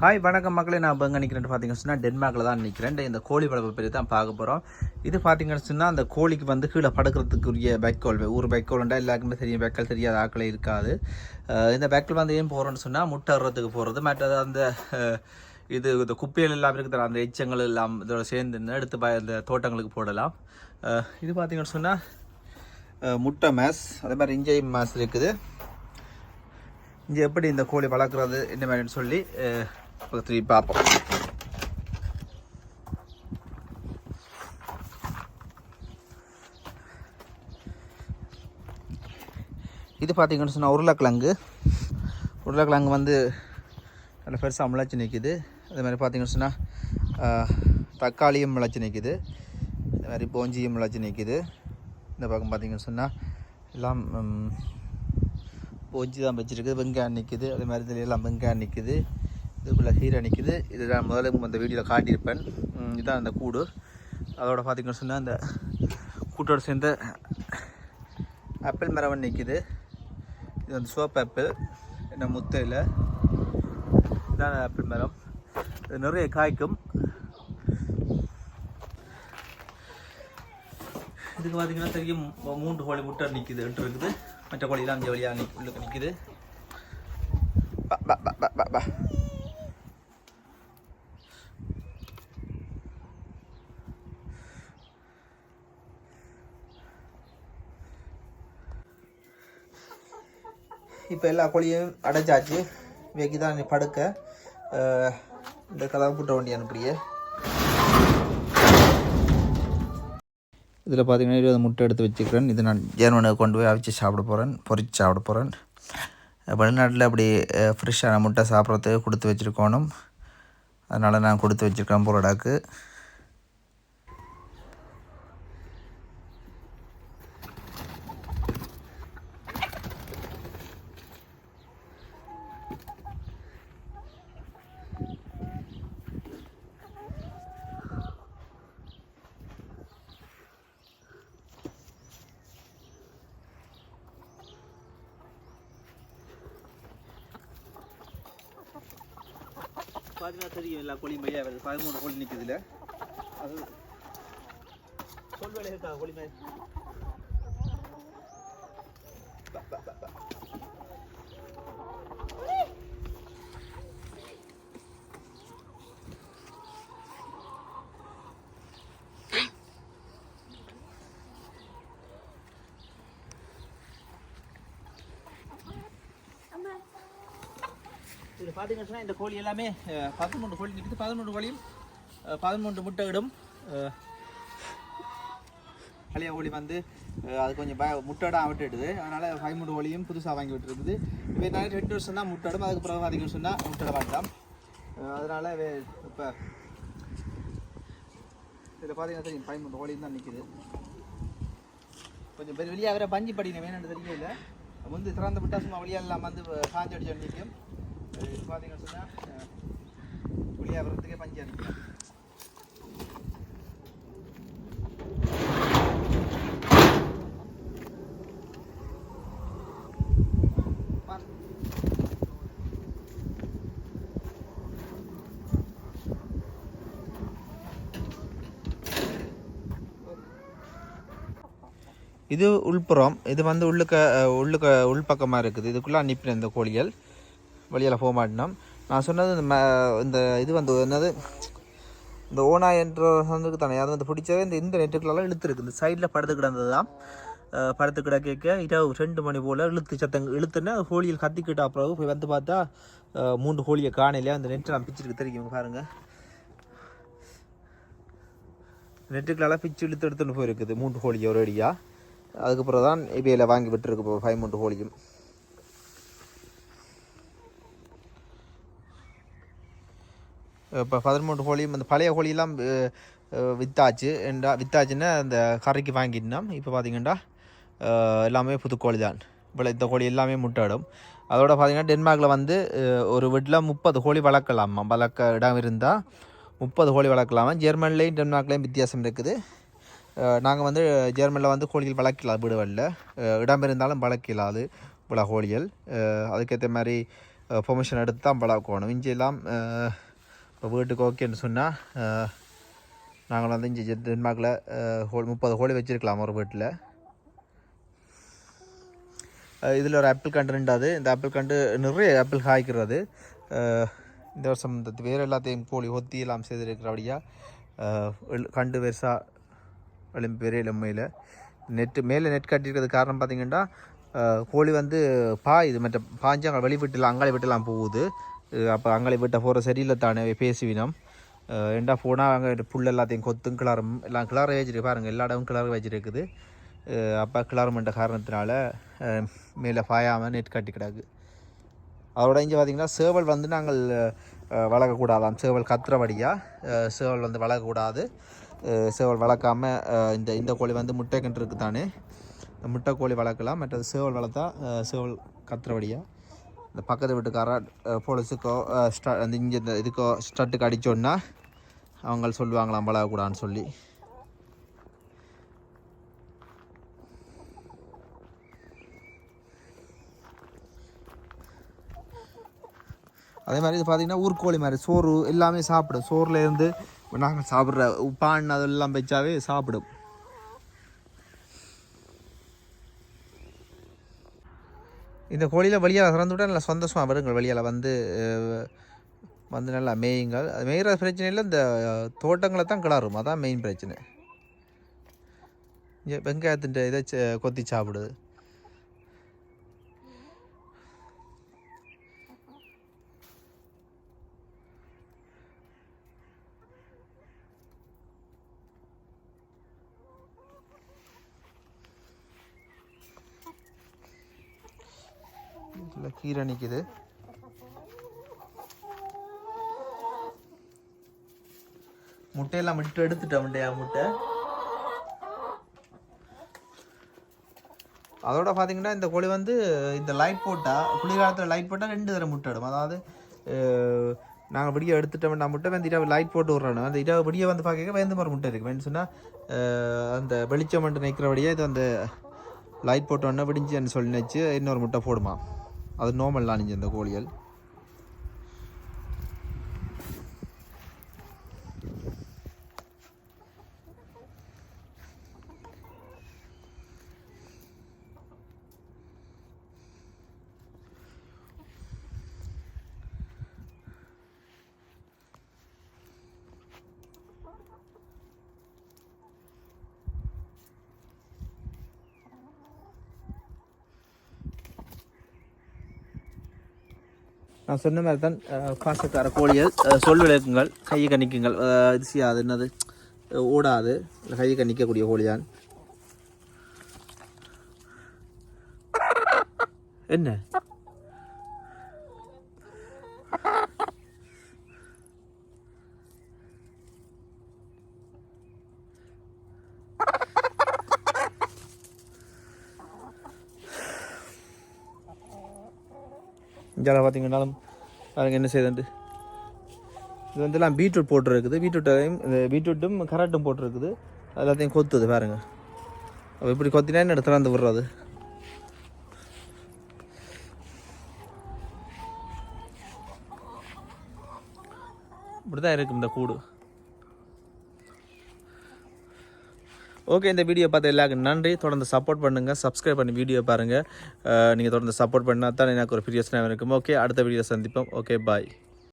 Hi வணக்கம் மக்களே. நான் இப்போ எங்கே நிற்கிறேன் பார்த்தீங்கன்னு சொன்னால் டென்மார்க்கில் தான் நிற்கிறேன் இந்த கோழி வளர்ப்பு பற்றி தான் பார்க்க போகிறோம் இது பார்த்தீங்கன்னு சொன்னால் அந்த கோழிக்கு வந்து கீழே படுக்கிறதுக்குரிய பைக்கோல் ஒரு பைக்கோல்ண்டா எல்லாருக்குமே தெரியும். பைக்கல் தெரியாத ஆக்களே இருக்காது. இந்த வைக்கல் வந்து ஏன் போகிறோன்னு சொன்னால் முட்டை வர்றதுக்கு போகிறது மற்றது அந்த இது இந்த குப்பைகள் எல்லாம் இருக்குது அந்த எச்சங்கள் எல்லாம் இதோட சேர்ந்து எடுத்து ப- இந்த தோட்டங்களுக்கு போடலாம். இது பார்த்தீங்கன்னு சொன்னால் முட்டை மேஸ் அதே மாதிரி இஞ்சை மேஸ் இருக்குது. இங்கே எப்படி இந்த கோழி வளர்க்குறது என்ன மாதிரின்னு சொல்லி அஹ், இப்போ பார்ப்போம் இது பார்த்தீங்கன்னு சொன்னால் உருளைக்கிழங்கு. உருளைக்கிழங்கு வந்து நல்ல பெருசாக முளைச்சி நிற்கிது அதே மாதிரி பார்த்தீங்கன்னு சொன்னால் தக்காளியும் முளைச்சி நிற்கிது அதே மாதிரி போஞ்சியும் முளைச்சி நிற்கிது இந்த பக்கம் பார்த்தீங்கன்னு சொன்னால் எல்லாம் போஞ்சி தான் வச்சுருக்குது வெங்காயம் நிற்கிது அதே மாதிரி இதில் எல்லாம் வெங்காயம் நிற்கிது இதுக்குள்ளே கீரை நிற்கிது இதுதான் முதல்ல அந்த வீடியோவில் காட்டியிருப்பேன். இதுதான் அந்த கூடு. அதோட பார்த்திங்கன்னு சொன்னால் அந்த கூட்டோட சேர்ந்த ஆப்பிள் மரம் நிற்கிது இது வந்து சோப் ஆப்பிள் என்ன முத்தையில் இதான் ஆப்பிள் மரம். இது நிறைய காய்க்கும். இதுக்கு பார்த்தீங்கன்னா தெரியும் மூன்று கோழி முட்டை நிற்கிது என்று இருக்குது. மற்ற கோழிலாம் அஞ்சு வழியாக நிற்க உள்ளுக்கு நிற்கிது பா பா பா பா பா. இப்போ எல்லா கோழியும் அடைச்சாச்சு வெக்கி தான் படுக்க. இந்த கதவை கூட்ட வண்டி அனுப்பிடியே இதில் பார்த்தீங்கன்னா இருபது முட்டை எடுத்து வச்சுக்கிறேன். இது நான் ஜெர்மனுக்கு கொண்டு போய் அவிச்சு சாப்பிட போகிறேன் பொறிச்சு சாப்பிட போகிறேன் வெளிநாட்டில் அப்படி ஃப்ரெஷ்ஷான முட்டை சாப்பிட்றதுக்கு கொடுத்து வச்சுருக்கணும். அதனால் நான் கொடுத்து வச்சுருக்கேன் பொருடாக்கு. பார்த்தீங்கன்னா தெரியும் எல்லா கோழியும் பையா வருது. பதிமூணு கோழி நிற்குதுல அது சொல் வேலை இருக்கா கோழி மேல் பார்த்தீங்கன்னா இந்த கோழி எல்லாமே பதிமூன்று கோழி நிற்குது பதிமூன்று கோழியும் பதிமூன்று முட்டை இடும் பழைய கோழி வந்து அது கொஞ்சம் பய முட்டைடாக விட்டுடுது அதனால் பதிமூன்று கோழியும் புதுசாக வாங்கி விட்டுருக்குது. இப்போ நிறைய ரெண்டு வருஷம் தான் முட்டைடும் அதுக்கு பிறகு பார்த்தீங்கன்னு சொன்னால் முட்டை வேண்டாம் அதனால் இப்போ இதில் பார்த்தீங்கன்னா தெரியும். பதிமூன்று கோழியும் தான் நிற்குது கொஞ்சம் பெரிய வெளியே வேற பஞ்சு படிக்கணும். வேணும்னு தெரியல வந்து திறந்து விட்டா சும்மா வெளியெல்லாம் வந்து காஞ்சி நிற்கும் இது பார்த்தீங்கன்னு சொன்னால் பஞ்சு இது உள்புறம் இது வந்து உள்ளுக்க உள்ளுக்க உள்பக்கமாக இருக்குது. இதுக்குள்ளே அனுப்பின இந்த கோழிகள். வெளியில் போக மாட்டினோம் நான் சொன்னது இந்த ம- இந்த இது வந்து என்னது இந்த ஓனா என்ற சந்துக்கு தானே. அது வந்து பிடிச்சவே இந்த இந்த நெட்டுக்குள்ளெல்லாம் இழுத்துருக்கு. இந்த சைடில் படுத்து கிடந்தது தான் படுத்து கிடக்க இரவு ரெண்டு மணி போல் இழுத்து சத்தங்க இழுத்துன்னா ஹோலியில் கத்திக்கிட்டா அப்புறம் போய் வந்து பார்த்தா மூன்று ஹோலியை காணையில அந்த நெட்டு நான் பிச்சுருக்கு. தெரியும் பாருங்கள் நெட்டுக்குள்ளெல்லாம் பிச்சு இழுத்து எடுத்துன்னு போயிருக்குது மூன்று ஹோலியை ஒரு அடியாக அதுக்கப்புறம் தான் இவையில் வாங்கி விட்டுருக்கு இப்போ ஃபைவ் மூன்று ஹோலியும். இப்போ பதிமூன்று கோழியும் அந்த பழைய கோழியெல்லாம் வித்தாச்சு. என்றா வித்தாச்சுன்னா அந்த கரைக்கு வாங்கிட்டோம் இப்போ பார்த்தீங்கன்னா எல்லாமே புது கோழி தான். இப்போ இந்த கோழி எல்லாமே முட்டையிடும் அதோட பார்த்திங்கன்னா டென்மார்க்கில் வந்து ஒரு வீட்டில் முப்பது கோழி வளர்க்கலாமா? வளர்க்க இடம் இருந்தால் முப்பது கோழி வளர்க்கலாமா? ஜெர்மன்லேயும் டென்மார்க்லேயும் வித்தியாசம் இருக்குது. நாங்கள் வந்து ஜெர்மனியில் வந்து கோழிகள் வளர்க்கலாம் வீடுகளில் இடம் இருந்தாலும் வளர்க்கலாது இவ்வளோ கோழிகள். அதுக்கேற்ற மாதிரி பெர்மிஷன் எடுத்து தான் பழக்கணும் இஞ்சியெல்லாம் இப்போ வீட்டுக்கு ஓகேன்னு சொன்னால் நாங்கள் வந்து இஞ்சி டென்மார்க்கில் ஹோல் முப்பது கோழி வச்சுருக்கலாம் ஒரு வீட்டில் இதில் ஒரு ஆப்பிள் கண்டு ரெண்டாவது. இந்த ஆப்பிள் கண்டு நிறைய ஆப்பிள் காய்க்கிறது. இந்த வருஷம் இந்த வேறு எல்லாத்தையும் கோழி ஒத்தி எல்லாம் செய்திருக்கிறபடியாக கண்டு பெருசாக எலும்பு பெரிய எலும்பையில். நெட்டு மேலே நெட் கட்டியிருக்கிறது காரணம் பார்த்திங்கன்னா கோழி வந்து பாயுது மற்ற பாஞ்சு அங்கே வெளி வீட்டில் அங்காளி வீட்டெல்லாம் போகுது. அப்போ அங்களை விட்ட போகிற சரியில்லை தானே பேசுவினோம் ரெண்டா போனால் அங்கே புல் எல்லாத்தையும் கொத்தும் கிளறும் எல்லாம் கிளற வச்சுருக்கு பாருங்கள் எல்லா இடமும் கிளற வச்சுருக்குது அப்போ கிளறுமன்ற காரணத்தினால மேலே பாயாமல் நெட் கட்டி கிடக்கு அதோட இங்கே பார்த்திங்கன்னா சேவல் வந்து நாங்கள் அஹ், வளர்க்கக்கூடாதாம் சேவல் கத்துறபடியாக சேவல் வந்து வளர்க்கக்கூடாது சேவல் வளர்க்காம இந்த இந்த கோழி வந்து முட்டை கன்று இருக்குது தானே முட்டை கோழி வளர்க்கலாம் மற்றது சேவல் வளர்த்தா சேவல் கத்துறபடியாக இந்த பக்கத்து வீட்டுக்கார போலீஸுக்கோ ஸ்ட அந்த இங்கே இந்த இதுக்கோ ஸ்டட்டுக்கு அடித்தோன்னா அவங்க சொல்லுவாங்களாம் பழகக்கூடாதுன்னு சொல்லி. அதே மாதிரி இது பார்த்திங்கன்னா ஊர்கோழி மாதிரி சோறு எல்லாமே சாப்பிடும். சோறுலேருந்து நாங்கள் சாப்பிட்ற பான் அதெல்லாம் வச்சாவே சாப்பிடும். இந்த கோழியில் வெளியால் திறந்து விட்டால் நல்லா சந்தோஷமாக வருங்கள் வெளியால் வந்து வந்து நல்லா மேயுங்கள். அது மேயிற பிரச்சனை இல்லை இந்த தோட்டங்களை தான் கிளறும். அதான் மெயின் பிரச்சனை. இங்கே வெங்காயத்தின் இதை கொத்தி சாப்பிடுது. இதில் கீரை நிற்குது முட்டையெல்லாம் விட்டு எடுத்துட்டேன் முட்டையா முட்டை. அதோட பார்த்தீங்கன்னா இந்த கோழி வந்து இந்த லைட் போட்டால் குளிர்காலத்தில் லைட் போட்டால் ரெண்டு தரம் முட்டை இடும். அதாவது நாங்கள் விடிய எடுத்துட்டோம் நான் முட்டை வந்து இரவு லைட் போட்டு விட்றோம் அந்த இரவு விடிய வந்து பார்க்க வேந்த மாதிரி முட்டை இருக்குது வேணும்னு சொன்னால் அந்த வெளிச்சம் மட்டும் நிற்கிறபடியே இது அந்த லைட் போட்டோன்னே விடிஞ்சுன்னு சொல்லி நினச்சி இன்னொரு முட்டை போடுமா? அது நோமெல்லாம் அணிஞ்சு இந்த கோழிகள். நான் சொன்ன மாதிரி தான் பாசக்கார கோழிகள் சொல் விளக்குங்கள் கையை கணிக்குங்கள். அஹ், இது செய்யாது என்னது? ஓடாது. இல்லை கையை கணிக்கக்கூடிய கோழிதான். என்ன? இந்தியாவில் பார்த்தீங்கன்னாலும் பாருங்க என்ன செய்யுதுன்ட்டு இது வந்து எல்லாம் பீட்ரூட் போட்டுருக்குது. பீட்ரூட்டையும் இந்த பீட்ரூட்டும் கரட்டும் போட்டிருக்குது. எல்லாத்தையும் கொத்துது பாருங்க. அப்போ இப்படி கொத்தினா என்ன இடத்துல வந்து விடுறது? இப்படி தான் இருக்கும் இந்த கூடு. ஓகே இந்த வீடியோ பார்த்து எல்லாருக்கும் நன்றி. தொடர்ந்து சப்போர்ட் பண்ணுங்கள் சப்ஸ்கிரைப் பண்ணி வீடியோ பாருங்கள் நீங்கள் தொடர்ந்து சப்போர்ட் பண்ணால் தான் எனக்கு ஒரு பிரியசனம் இருக்கும். ஓகே அடுத்த வீடியோ சந்திப்போம். Okay bye